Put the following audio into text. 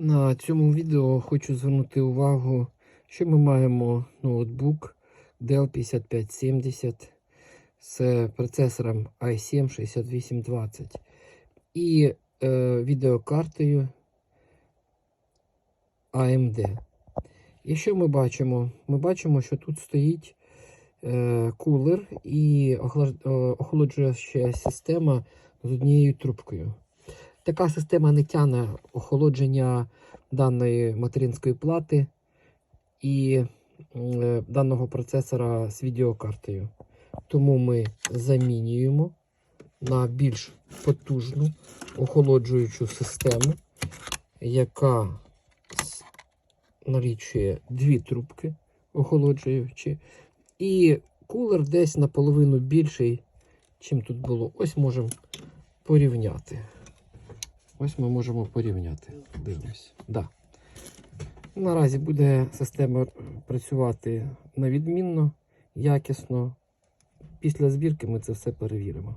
На цьому відео хочу звернути увагу, що ми маємо ноутбук Dell 5570 з процесором i7 6820 і е, відеокартою AMD. І що ми бачимо? Ми бачимо, що тут стоїть е, кулер і е, охолоджуюча система з однією трубкою. Така система не тягне охолодження даної материнської плати і е, даного процесора з відеокартою. Тому ми замінюємо на більш потужну охолоджуючу систему, яка налічує дві трубки охолоджуючі, і кулер десь наполовину більший, чим тут було. Ось можемо порівняти. Ось ми можемо порівняти. Дивимось. Да. Наразі буде система працювати на відмінно, якісно. Після збірки ми це все перевіримо.